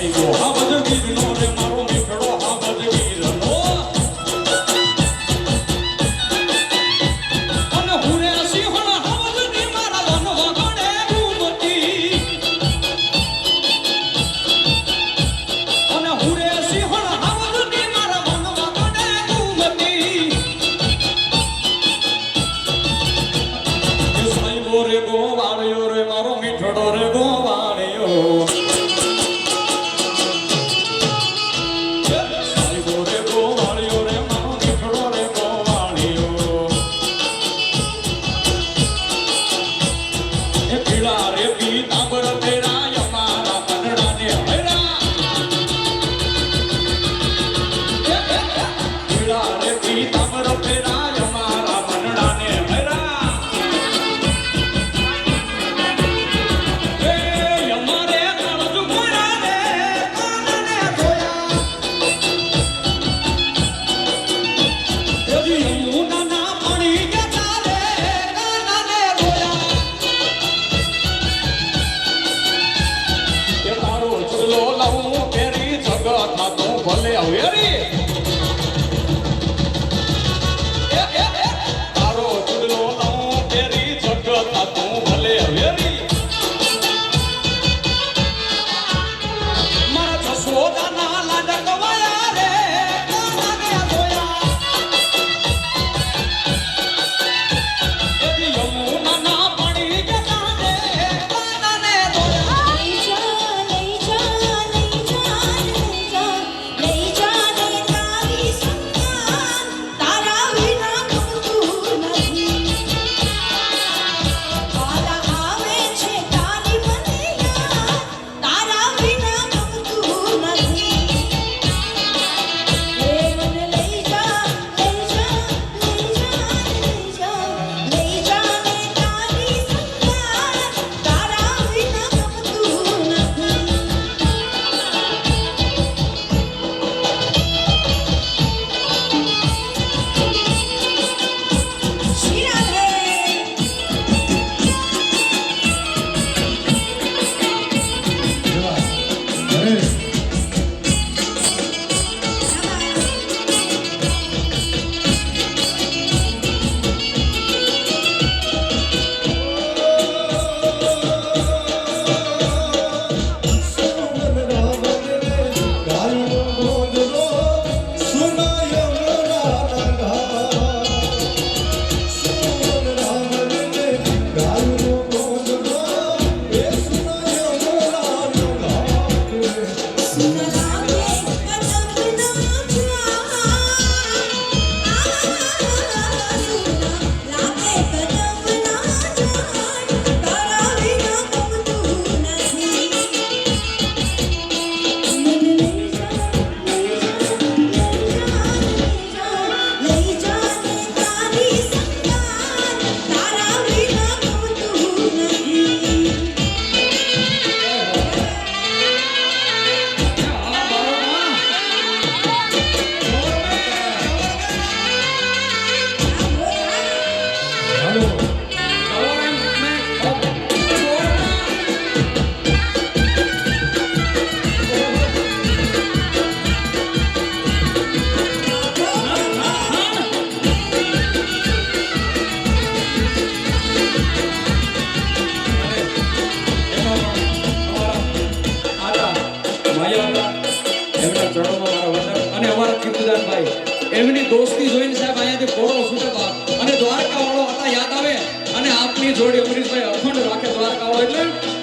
આવી ગયો આ ભજન ગીત નો રે મારો Yeah. એમની દોસ્તી જોઈને સાહેબ અહીંયાથી ઘોડો છૂટવા અને દ્વારકા વાળો હતા યાદ આવે? અને આપની જોડે અમરીશભાઈ અખંડ રાખે દ્વારકા વાળો એટલે